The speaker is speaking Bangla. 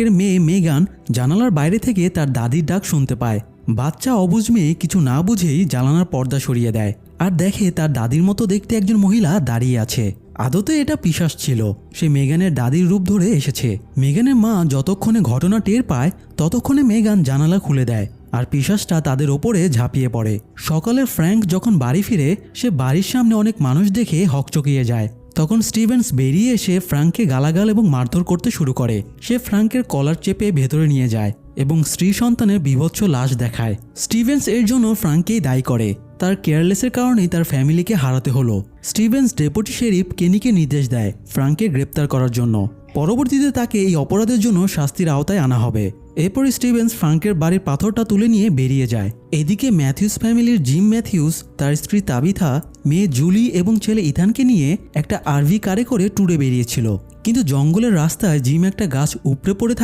ফ্র্যাঙ্কের মেয়ে মেগান জানালার বাইরে থেকে তার দাদির ডাক শুনতে পায়। বাচ্চা অবুঝ মেয়ে কিছু না বুঝেই জানালার পর্দা সরিয়ে দেয় আর দেখে তার দাদির মতো দেখতে একজন মহিলা দাঁড়িয়ে আছে। আদতে এটা পিশাস ছিল। সে মেগানের দাদির রূপ ধরে এসেছে। মেগানের মা যতক্ষণে ঘটনা টের পায়, ততক্ষণে মেগান জানালা খুলে দেয় আর পিশাসটা তাদের ওপরে ঝাঁপিয়ে পড়ে। সকালে ফ্র্যাঙ্ক যখন বাড়ি ফিরে, সে বাড়ির সামনে অনেক মানুষ দেখে হকচকিয়ে যায়। তখন স্টিভেন্স বেরিয়ে এসে ফ্রাঙ্ককে গালাগাল এবং মারধর করতে শুরু করে। সে ফ্রাঙ্কের কলার চেপে ভেতরে নিয়ে যায় এবং স্ত্রী সন্তানের বিভৎস লাশ দেখায়। স্টিভেন্স এর জন্য ফ্রাঙ্ককেই দায়ী করে। তার কেয়ারলেসের কারণেই তার ফ্যামিলিকে হারাতে হলো। স্টিভেন্স ডেপুটি শেরিফ কেনিকে নির্দেশ দেয় ফ্রাঙ্ককে গ্রেপ্তার করার জন্য। পরবর্তীতে তাকে এই অপরাধের জন্য শাস্তির আওতায় আনা হবে। এরপর স্টিভেন্স ফ্রাঙ্কের বাড়ির পাথরটা তুলে নিয়ে বেরিয়ে যায়। এদিকে ম্যাথিউস ফ্যামিলির জিম ম্যাথিউস, তার স্ত্রী তাবিথা, মেয়ে জুলি এবং ছেলে ইথানকে নিয়ে একটা আরভি কারে করে ট্যুরে বেরিয়েছিল। কিন্তু জঙ্গলের রাস্তায় জিম একটা গাছ উপড়ে পড়ে থাকা